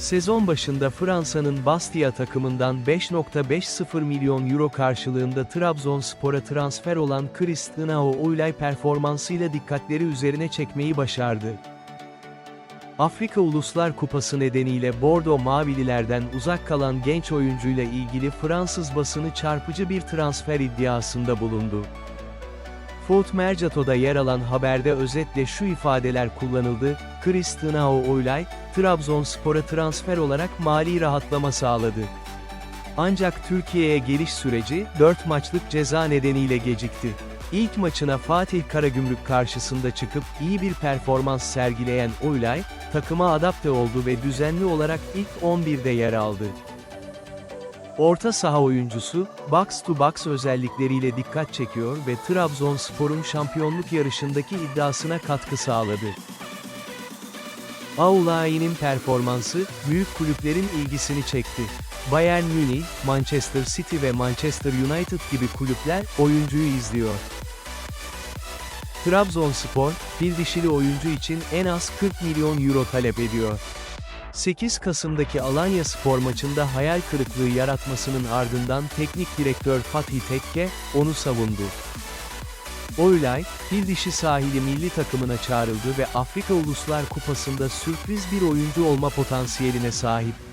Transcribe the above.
Sezon başında Fransa'nın Bastia takımından 5.50 milyon euro karşılığında Trabzonspor'a transfer olan Cristiano Oulay performansıyla dikkatleri üzerine çekmeyi başardı. Afrika Uluslar Kupası nedeniyle Bordo Mavililerden uzak kalan genç oyuncuyla ilgili Fransız basını çarpıcı bir transfer iddiasında bulundu. Foot Mercato'da yer alan haberde özetle şu ifadeler kullanıldı, Cristiano Oulay, Trabzonspor'a transfer olarak mali rahatlama sağladı. Ancak Türkiye'ye geliş süreci, 4 maçlık ceza nedeniyle gecikti. İlk maçına Fatih Karagümrük karşısında çıkıp iyi bir performans sergileyen Oulay, takıma adapte oldu ve düzenli olarak ilk 11'de yer aldı. Orta saha oyuncusu, box to box özellikleriyle dikkat çekiyor ve Trabzonspor'un şampiyonluk yarışındaki iddiasına katkı sağladı. Aulai'nin performansı, büyük kulüplerin ilgisini çekti. Bayern Münih, Manchester City ve Manchester United gibi kulüpler, oyuncuyu izliyor. Trabzonspor, fil dişili oyuncu için en az 40 milyon euro talep ediyor. 8 Kasım'daki Alanya Spor maçında hayal kırıklığı yaratmasının ardından teknik direktör Fatih Tekke, onu savundu. Oylay, fil dişi sahili milli takımına çağrıldı ve Afrika Uluslar Kupası'nda sürpriz bir oyuncu olma potansiyeline sahip.